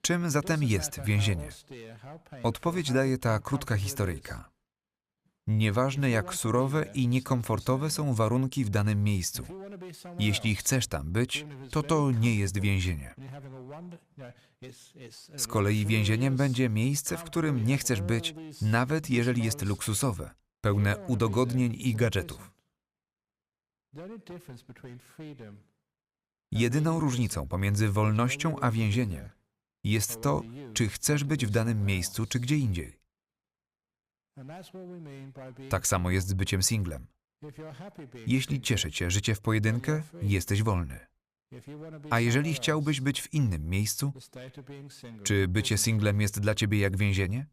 Czym zatem jest więzienie? Odpowiedź daje ta krótka historyjka. Nieważne jak surowe i niekomfortowe są warunki w danym miejscu. Jeśli chcesz tam być, to to nie jest więzienie. Z kolei więzieniem będzie miejsce, w którym nie chcesz być, nawet jeżeli jest luksusowe, pełne udogodnień i gadżetów. Jedyną różnicą pomiędzy wolnością a więzieniem jest to, czy chcesz być w danym miejscu, czy gdzie indziej. Tak samo jest z byciem singlem. Jeśli cieszy cię życie w pojedynkę, jesteś wolny. A jeżeli chciałbyś być w innym miejscu, czy bycie singlem jest dla ciebie jak więzienie?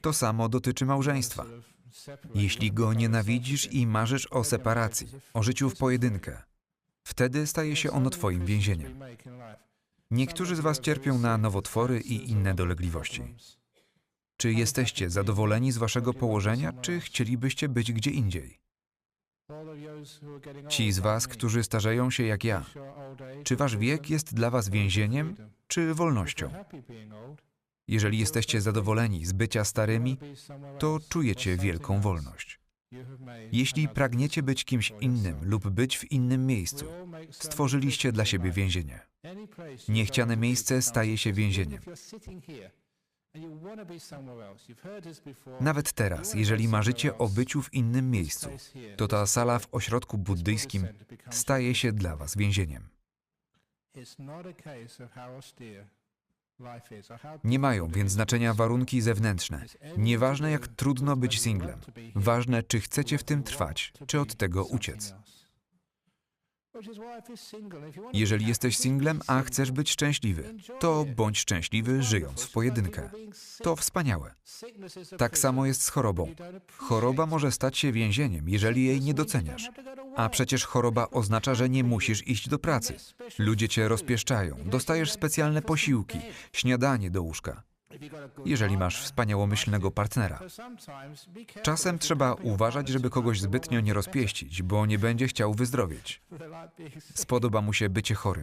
To samo dotyczy małżeństwa. Jeśli go nienawidzisz i marzysz o separacji, o życiu w pojedynkę, wtedy staje się ono twoim więzieniem. Niektórzy z was cierpią na nowotwory i inne dolegliwości. Czy jesteście zadowoleni z waszego położenia, czy chcielibyście być gdzie indziej? Ci z was, którzy starzeją się jak ja, czy wasz wiek jest dla was więzieniem, czy wolnością? Jeżeli jesteście zadowoleni z bycia starymi, to czujecie wielką wolność. Jeśli pragniecie być kimś innym lub być w innym miejscu, stworzyliście dla siebie więzienie. Niechciane miejsce staje się więzieniem. Nawet teraz, jeżeli marzycie o byciu w innym miejscu, to ta sala w ośrodku buddyjskim staje się dla was więzieniem. Nie mają więc znaczenia warunki zewnętrzne. Nieważne jak trudno być singlem. Ważne, czy chcecie w tym trwać, czy od tego uciec. Jeżeli jesteś singlem, a chcesz być szczęśliwy, to bądź szczęśliwy żyjąc w pojedynkę. To wspaniałe. Tak samo jest z chorobą. Choroba może stać się więzieniem, jeżeli jej nie doceniasz. A przecież choroba oznacza, że nie musisz iść do pracy. Ludzie cię rozpieszczają, dostajesz specjalne posiłki, śniadanie do łóżka. Jeżeli masz wspaniałomyślnego partnera. Czasem trzeba uważać, żeby kogoś zbytnio nie rozpieścić, bo nie będzie chciał wyzdrowieć. Spodoba mu się bycie chorym.